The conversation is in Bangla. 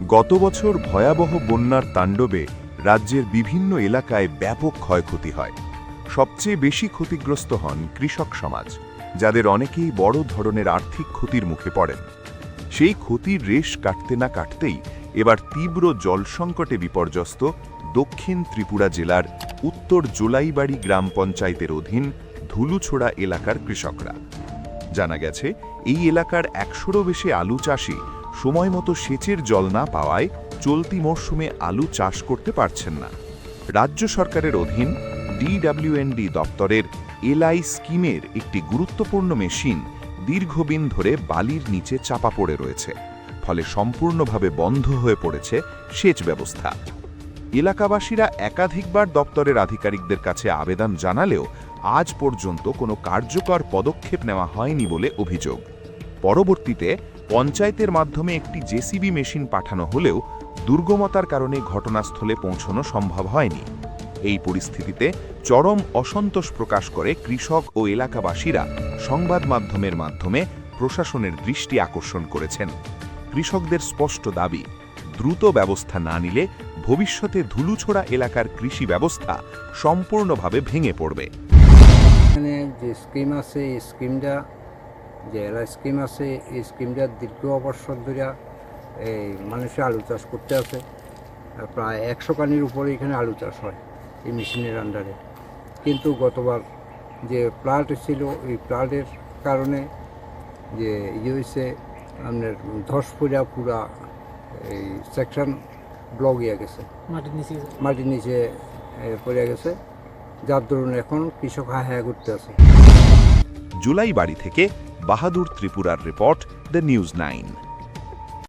গত বছর ভয়াবহ বন্যার তাণ্ডবে রাজ্যের বিভিন্ন এলাকায় ব্যাপক ক্ষয়ক্ষতি হয়। সবচেয়ে বেশি ক্ষতিগ্রস্ত হন কৃষক সমাজ, যাদের অনেকেই বড় ধরনের আর্থিক ক্ষতির মুখে পড়েন। সেই ক্ষতির রেশ কাটতে না কাটতেই এবার তীব্র জল সংকটে বিপর্যস্ত দক্ষিণ ত্রিপুরা জেলার উত্তর জোলাইবাড়ি গ্রাম পঞ্চায়েতের অধীন ধুলুছোড়া এলাকার কৃষকরা। জানা গেছে, এই এলাকার একশোরও বেশি আলু চাষি সময় মতো সেচের জল না পাওয়ায় চলতি মরশুমে আলু চাষ করতে পারছেন না। রাজ্য সরকারের অধীন ডিডব্লিউএনডি দপ্তরের এলআই স্কিমের একটি গুরুত্বপূর্ণ মেশিন দীর্ঘদিন ধরে বালির নিচে চাপা পড়ে রয়েছে, ফলে সম্পূর্ণভাবে বন্ধ হয়ে পড়েছে সেচ ব্যবস্থা। এলাকাবাসীরা একাধিকবার দপ্তরের আধিকারিকদের কাছে আবেদন জানালেও আজ পর্যন্ত কোনো কার্যকর পদক্ষেপ নেওয়া হয়নি বলে অভিযোগ। পরবর্তীতে পঞ্চায়েতের মাধ্যমে একটি জেসিবি মেশিন পাঠানো হলেও দুর্গমতার কারণে ঘটনাস্থলে পৌঁছানো সম্ভব হয়নি। এই পরিস্থিতিতে চরম অসন্তোষ প্রকাশ করে কৃষক ও এলাকাবাসীরা সংবাদ মাধ্যমের মাধ্যমে প্রশাসনের দৃষ্টি আকর্ষণ করেছেন। কৃষকদের স্পষ্ট দাবি, দ্রুত ব্যবস্থা না নিলে ভবিষ্যতে ধুলুছোড়া এলাকার কৃষি ব্যবস্থা সম্পূর্ণভাবে ভেঙে পড়বে। যে স্কিম আছে, এই স্কিমটা যে এলা স্কিম আছে এই স্কিমটা দীর্ঘ বছর ধরে এই মানুষে আলু চাষ করতে আছে। আর প্রায় একশো কানির উপরে এখানে আলু চাষ হয় এই মেশিনের আন্ডারে কিন্তু গতবার যে প্লান্ট ছিল এই প্লান্টের কারণে যে ইয়ে হয়েছে আপনার ধস পুরা পুরা এই সেকশন ব্লক ইয়ে গেছে। মাটির নিচে মাটির নিচে পড়ে গেছে। যার দরুন এখন কৃষক হা হ্যাঁ করতে আছে। জুলাই বাড়ি থেকে বাহাদুর ত্রিপুরার রিপোর্ট দ্য নিউজ নাইন।